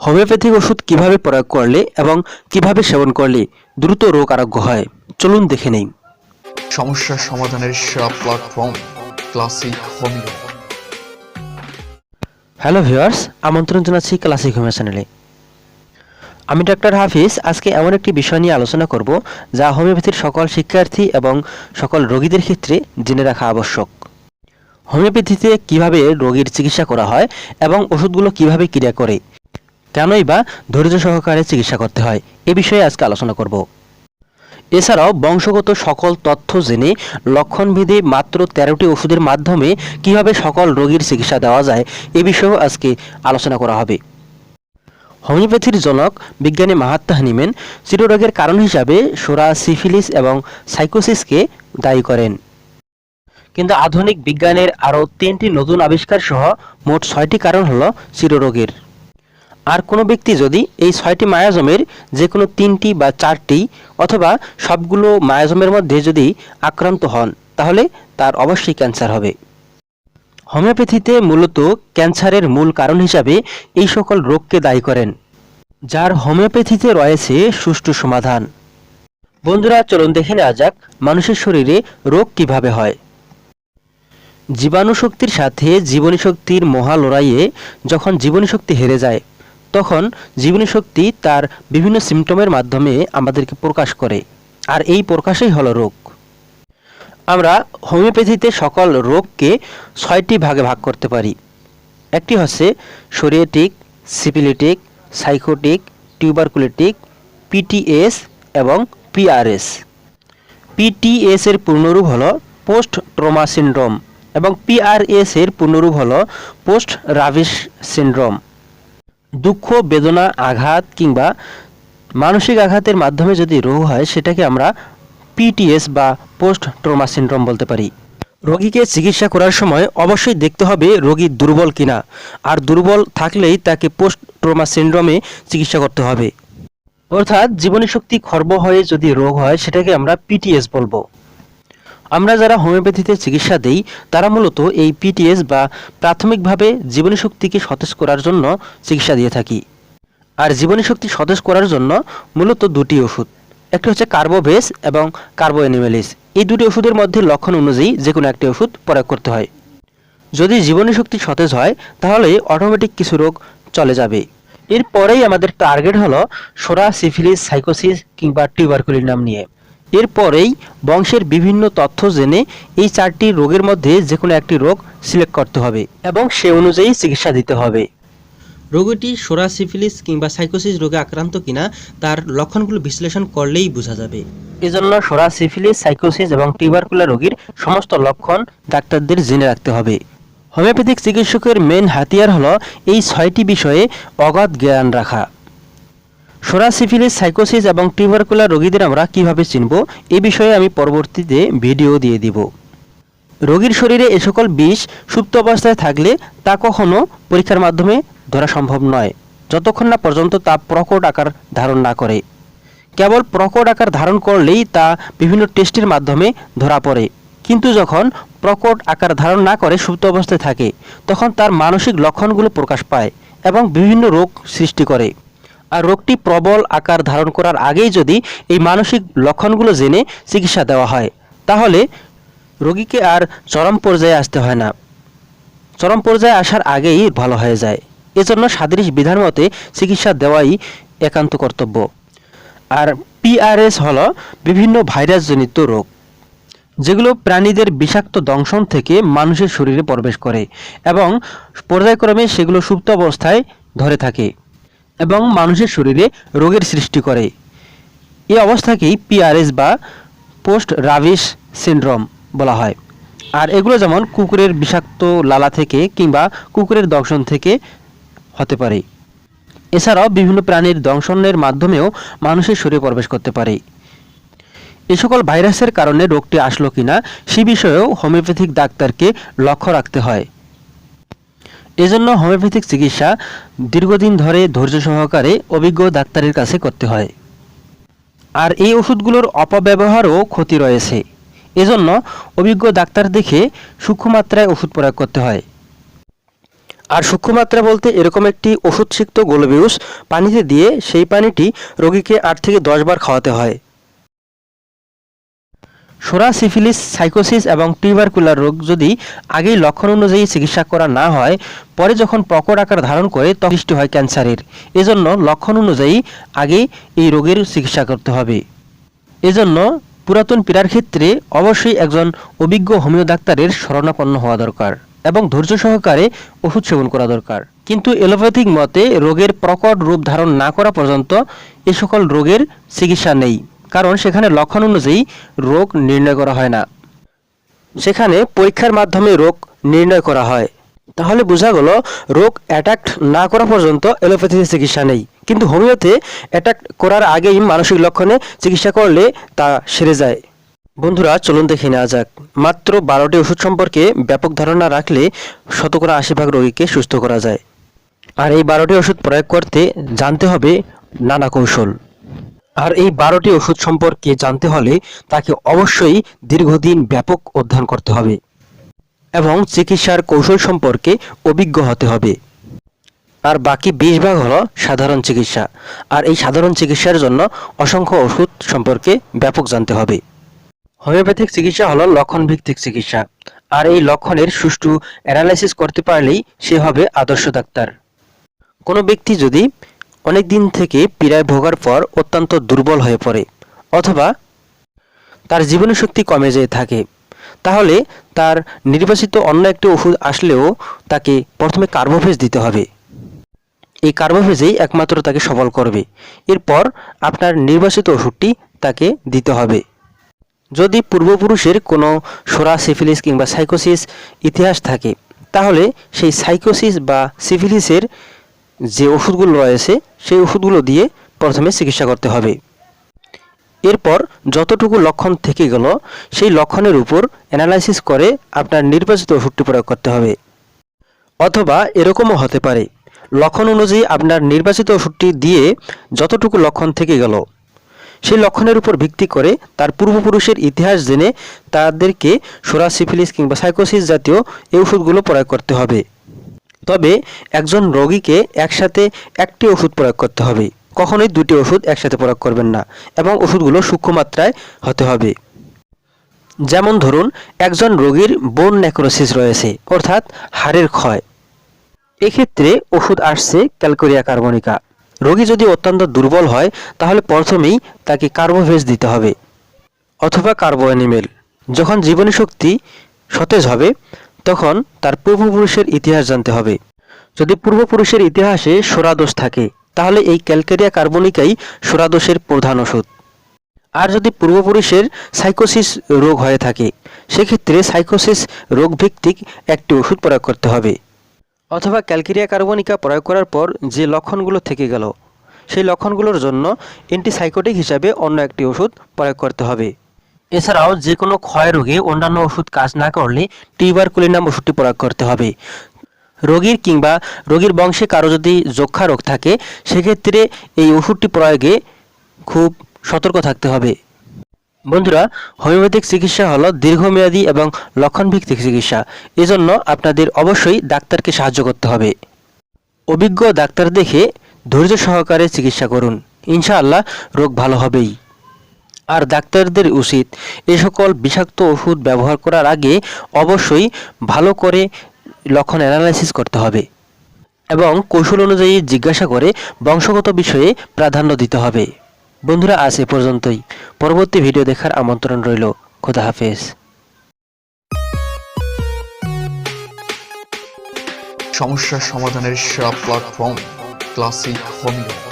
Homeopathic ওষুধ কীভাবে প্রয়োগ করলে এবং কীভাবে সেবন করলে দ্রুত রোগ আরোগ্য হয় চলুন দেখে নেই। সমস্যা সমাধানের সেরা platform classic homeo hello viewers আমন্ত্রণ জানাচ্ছি ক্লাসিক হোমিও চ্যানেলে আমি ডক্টর হাফিজ আজকে এমন একটি বিষয় নিয়ে আলোচনা করব যা হোমিওপ্যাথির সকল শিক্ষার্থী এবং সকল রোগীদের ক্ষেত্রে জেনে রাখা আবশ্যক। হোমিওপ্যাথিতে কীভাবে রোগীর চিকিৎসা করা হয় এবং ওষুধগুলো কীভাবে ক্রিয়া করে কেনই বা ধৈর্য সহকারে চিকিৎসা করতে হয়? এ বিষয়ে আজকে আলোচনা করব। এছাড়াও বংশগত সকল তথ্য জেনে লক্ষণভেদে মাত্র তেরোটি ওষুধের মাধ্যমে কীভাবে সকল রোগীর চিকিৎসা দেওয়া যায়, এ বিষয়েও আজকে আলোচনা করা হবে। হোমিওপ্যাথির জনক বিজ্ঞানী মাহাত্মা হানিমেন চিররোগের কারণ হিসাবে সোরা সিফিলিস এবং সাইকোসিসকে দায়ী করেন। কিন্তু আধুনিক বিজ্ঞানের আরও তিনটি নতুন আবিষ্কার সহ মোট ছয়টি কারণ হল চিররোগের। আর কোনো ব্যক্তি যদি এই ছয়টি মায়াজমের যে কোনো তিনটি বা চারটি অথবা সবগুলো মায়াজমের মধ্যে যদি আক্রান্ত হন, তাহলে তার অবশ্যই ক্যান্সার হবে। হোমিওপ্যাথিতে মূলত ক্যান্সারের মূল কারণ হিসাবে এই সকল রোগকে দায়ী করেন, যার হোমিওপ্যাথিতে রয়েছে সুষ্ঠু সমাধান। বন্ধুরা, চলুন দেখে নেওয়া যাক মানুষের শরীরে রোগ কীভাবে হয়। জীবাণু শক্তির সাথে জীবনী শক্তির মহা লড়াইয়ে যখন জীবনী শক্তি হেরে যায় তখন জীবনী শক্তি তার বিভিন্ন সিমটমের মাধ্যমে আমাদেরকে প্রকাশ করে। আর এই প্রকাশেই হলো রোগ। আমরা হোমিওপ্যাথিতে সকল রোগকে ছয়টি ভাগে ভাগ করতে পারি। একটি হচ্ছে psoriatic syphilitic psychotic, tuberculotic PTS এবং পিআরএস পিটিএস এর পূর্ণরূপ হলো পোস্ট ট্রমা সিনড্রোম এবং পিআরএস এর পূর্ণরূপ হলো পোস্ট রাভিশ সিনড্রোম। দুঃখ, বেদনা, আঘাত কিংবা মানসিক আঘাতের মাধ্যমে যদি রোগ হয়, সেটাকে আমরা পিটিএস বা পোস্ট ট্রমা সিনড্রোম বলতে পারি। রোগীকে চিকিৎসা করার সময় অবশ্যই দেখতে হবে রোগী দুর্বল কিনা। আর দুর্বল থাকলেই তাকে পোস্ট ট্রমা সিনড্রোমে চিকিৎসা করতে হবে। অর্থাৎ জীবনী শক্তি খর্ব হয়ে যদি রোগ হয়, সেটাকে আমরা পিটিএস বলব। আমরা যারা হোমিওপ্যাথিতে চিকিৎসা দেই, তারা মূলত এই পিটিএস বা প্রাথমিকভাবে জীবনী শক্তিকে সতেজ করার জন্য চিকিৎসা দিয়ে থাকি। আর জীবনী শক্তি সতেজ করার জন্য মূলত দুটি ওষুধ। একটি হচ্ছে কার্বোভেস এবং কার্বো অ্যানিমেলিস এই দুটি ওষুধের মধ্যে লক্ষণ অনুযায়ী যে কোনো একটি ওষুধ প্রয়োগ করতে হয়। যদি জীবনী শক্তি সতেজ হয়, তাহলে অটোমেটিক কিছু রোগ চলে যাবে। এরপরেই আমাদের টার্গেট হলো সোরা সিফিলিস সাইকোসিস কিংবা টিউবারকুলিন নাম নিয়ে। এরপরেই বংশের বিভিন্ন তথ্য জেনে এই চারটি রোগের মধ্যে যে কোনো একটি রোগ সিলেক্ট করতে হবে এবং সে অনুযায়ী চিকিৎসা দিতে হবে। রোগীটি সোরা সিফিলিস কিংবা সাইকোসিস রোগে আক্রান্ত কিনা তার লক্ষণগুলো বিশ্লেষণ করলেই বোঝা যাবে। এজন্য সোরা সিফিলিস সাইকোসিস এবং টিউবারকুলার রোগীর সমস্ত লক্ষণ ডাক্তারদের জেনে রাখতে হবে। হোমিওপ্যাথিক চিকিৎসকের মেন হাতিয়ার হলো এই ছয়টি বিষয়ে অগাধ জ্ঞান রাখা। সোরা সিফিলিস সাইকোসিস এবং টিউবারকুলার রোগীদের আমরা কীভাবে চিনব, এ বিষয়ে আমি পরবর্তীতে ভিডিও দিয়ে দিব। রোগীর শরীরে এ সকল বিষ সুপ্ত অবস্থায় থাকলে তা কখনো পরীক্ষার মাধ্যমে ধরা সম্ভব নয়, যতক্ষণ না পর্যন্ত তা প্রকট আকার ধারণ না করে। কেবল প্রকট আকার ধারণ করলেই তা বিভিন্ন টেস্টের মাধ্যমে ধরা পড়ে। কিন্তু যখন প্রকট আকার ধারণ না করে সুপ্ত অবস্থায় থাকে, তখন তার মানসিক লক্ষণগুলো প্রকাশ পায় এবং বিভিন্ন রোগ সৃষ্টি করে। আর রোগটি প্রবল আকার ধারণ করার আগেই যদি এই মানসিক লক্ষণগুলো জেনে চিকিৎসা দেওয়া হয়, তাহলে রোগীকে আর চরম পর্যায়ে আসতে হয় না। চরম পর্যায়ে আসার আগেই ভালো হয়ে যায়। এজন্য সাদৃশ বিধান মতে চিকিৎসা দেওয়াই একান্ত কর্তব্য। আর পিআরএস হলো বিভিন্ন ভাইরাসজনিত রোগ, যেগুলো প্রাণীদের বিষাক্ত দংশন থেকে মানুষের শরীরে প্রবেশ করে এবং পর্যায়ক্রমে সেগুলো সুপ্ত অবস্থায় ধরে থাকে। এবং মানুষের শরীরে রোগের সৃষ্টি করে। এই অবস্থাকেই পিআরএস বা পোস্ট রাভিশ সিনড্রোম বলা হয়। আর এগুলো যেমন কুকুরের বিষাক্ত লালা থেকে কিংবা কুকুরের দংশন থেকে হতে পারে। এছাড়াও বিভিন্ন প্রাণীর দংশনের মাধ্যমেও মানুষের শরীরে প্রবেশ করতে পারে। এ সকল ভাইরাসের কারণে রোগটি আসলো কিনা সে বিষয়েও হোমিওপ্যাথিক ডাক্তারকে লক্ষ্য রাখতে হয়। এজন্য হোমিওপ্যাথিক চিকিৎসা দীর্ঘদিন ধরে ধৈর্য সহকারে অভিজ্ঞ ডাক্তারের কাছে করতে হয়। আর এই ওষুধগুলোর অপব্যবহারও ক্ষতি রয়েছে। এজন্য অভিজ্ঞ ডাক্তার দেখে সূক্ষ্ম মাত্রায় ওষুধ প্রয়োগ করতে হয়। আর সূক্ষ্ম মাত্রা বলতে এরকম একটি ওষুধসিক্ত গোলবিউস পানিতে দিয়ে সেই পানিটি রোগীকে আট থেকে দশ বার খাওয়াতে হয়। সোরা সিফিলিস সাইকোসিস এবং টিউবারকুলার রোগ যদি আগেই লক্ষণ অনুযায়ী চিকিৎসা করা না হয়, পরে যখন প্রকট আকার ধারণ করে তখন সৃষ্টি হয় ক্যান্সারের। এজন্য লক্ষণ অনুযায়ী আগেই এই রোগের চিকিৎসা করতে হবে। এজন্য পুরাতন পীড়ার ক্ষেত্রে অবশ্যই একজন অভিজ্ঞ হোমিও ডাক্তারের শরণাপন্ন হওয়া দরকার এবং ধৈর্য সহকারে ওষুধ সেবন করা দরকার। কিন্তু এলোপ্যাথিক মতে রোগের প্রকট রূপ ধারণ না করা পর্যন্ত এ সকল রোগের চিকিৎসা নেই। কারণ সেখানে লক্ষণ অনুযায়ী রোগ নির্ণয় করা হয় না। সেখানে পরীক্ষার মাধ্যমে রোগ নির্ণয় করা হয়। তাহলে বোঝা গেল, রোগ অ্যাটাক না করা পর্যন্ত এলোপ্যাথিতে চিকিৎসা নেই। কিন্তু হোমিওতে অ্যাটাক করার আগেই মানসিক লক্ষণে চিকিৎসা করলে তা সেরে যায়। বন্ধুরা, চলুন দেখে নেওয়া যাক। মাত্র বারোটি ওষুধ সম্পর্কে ব্যাপক ধারণা রাখলে শতকরা আশি ভাগ রোগীকে সুস্থ করা যায়। আর এই বারোটি ওষুধ প্রয়োগ করতে জানতে হবে নানা কৌশল। আর এই বারোটি ওষুধ সম্পর্কে জানতে হলে তাকে অবশ্যই দীর্ঘদিন ব্যাপক অধ্যয়ন করতে হবে এবং চিকিৎসার কৌশল সম্পর্কে অভিজ্ঞ হতে হবে। আর বাকি বিশ ভাগ হলো সাধারণ চিকিৎসা। আর এই সাধারণ চিকিৎসার জন্য অসংখ্য ওষুধ সম্পর্কে ব্যাপক জানতে হবে। হোমিওপ্যাথিক চিকিৎসা হলো লক্ষণ ভিত্তিক চিকিৎসা। আর এই লক্ষণের সুষ্ঠু অ্যানালাইসিস করতে পারলেই সে হবে আদর্শ ডাক্তার। কোনো ব্যক্তি যদি অনেক দিন থেকে পীড়ায় ভোগার পর অত্যন্ত দুর্বল হয়ে পড়ে, অথবা তার জীবনী শক্তি কমে যেয়ে থাকে। তাহলে তার নির্বাচিত অন্য একটি ওষুধ আসলেও তাকে প্রথমে কার্বোভেজ দিতে হবে। এই কার্বোভেজেই একমাত্র তাকে সবল করবে। এরপর আপনার নির্বাচিত ওষুধটি তাকে দিতে হবে। যদি পূর্বপুরুষের কোনো সোরা সিফিলিস কিংবা সাইকোসিস ইতিহাস থাকে, তাহলে সেই সাইকোসিস বা সিফিলিসের যে ওষুধগুলো রয়েছে, সেই ওষুধগুলো দিয়ে প্রথমে চিকিৎসা করতে হবে। এরপর যতটুকু লক্ষণ থেকে গেল, সেই লক্ষণের উপর অ্যানালাইসিস করে আপনার নির্বাচিত ওষুধটি প্রয়োগ করতে হবে। অথবা এরকমও হতে পারে। লক্ষণ অনুযায়ী আপনার নির্বাচিত ওষুধটি দিয়ে যতটুকু লক্ষণ থেকে গেল, সেই লক্ষণের উপর ভিত্তি করে তার পূর্বপুরুষের ইতিহাস জেনে তাদেরকে সোরা সিফিলিস কিংবা সাইকোসিস জাতীয় এই ওষুধগুলো প্রয়োগ করতে হবে। তবে একজন রোগীকে একসাথে একটি ওষুধ প্রয়োগ করতে হবে। কখনোই দুটি ওষুধ একসাথে প্রয়োগ করবেন না এবং ওষুধগুলো সূক্ষ্ম মাত্রায় হতে হবে। যেমন ধরুন, একজন রোগীর বোন নেক্রোসিস রয়েছে, অর্থাৎ হাড়ের ক্ষয়। এক্ষেত্রে ওষুধ আসছে ক্যালকোরিয়া কার্বনিকা। রোগী যদি অত্যন্ত দুর্বল হয়, তাহলে প্রথমেই তাকে কার্বোভেজ দিতে হবে, অথবা কার্বো অ্যানিমেল যখন জীবনী শক্তি সতেজ হবে তখন তার পূর্বপুরুষের ইতিহাস জানতে হবে। যদি পূর্বপুরুষের ইতিহাসে সোরাদোষ থাকে, তাহলে এই ক্যালকেরিয়া কার্বনিকাই সোরাদোষের প্রধান ওষুধ। আর যদি পূর্বপুরুষের সাইকোসিস রোগ হয়ে থাকে, সেক্ষেত্রে সাইকোসিস রোগ ভিত্তিক একটি ওষুধ প্রয়োগ করতে হবে। অথবা ক্যালকেরিয়া কার্বনিকা প্রয়োগ করার পর যে লক্ষণগুলো থেকে গেল, সেই লক্ষণগুলোর জন্য অ্যান্টিসাইকোটিক হিসাবে অন্য একটি ওষুধ প্রয়োগ করতে হবে। এছাড়াও যে কোনো ক্ষয় রোগে অন্যান্য ওষুধ কাজ না করলে টিউবারকুলিনাম ওষুধটি প্রয়োগ করতে হবে। রোগীর কিংবা রোগীর বংশে কারও যদি যক্ষা রোগ থাকে, সেক্ষেত্রে এই ওষুধটি প্রয়োগে খুব সতর্ক থাকতে হবে। বন্ধুরা, হোমিওপ্যাথিক চিকিৎসা হলো দীর্ঘমেয়াদী এবং লক্ষণভিত্তিক চিকিৎসা। এজন্য আপনাদের অবশ্যই ডাক্তারকে সাহায্য করতে হবে। অভিজ্ঞ ডাক্তার দেখে ধৈর্য সহকারে চিকিৎসা করুন। ইনশাআল্লাহ রোগ ভালো হবেই। আর ডাক্তারদের উচিত এ সকল বিষাক্ত ওষুধ ব্যবহার করার আগে অবশ্যই ভালো করে লক্ষণ অ্যানালাইসিস করতে হবে এবং কৌশল অনুযায়ী জিজ্ঞাসা করে বংশগত বিষয়ে প্রাধান্য দিতে হবে। বন্ধুরা, আজ এ পর্যন্তই। পরবর্তী ভিডিও দেখার আমন্ত্রণ রইল। খোদা হাফেজ। সমস্যা সমাধানের সেরা প্ল্যাটফর্ম ক্লাসিক হোমিও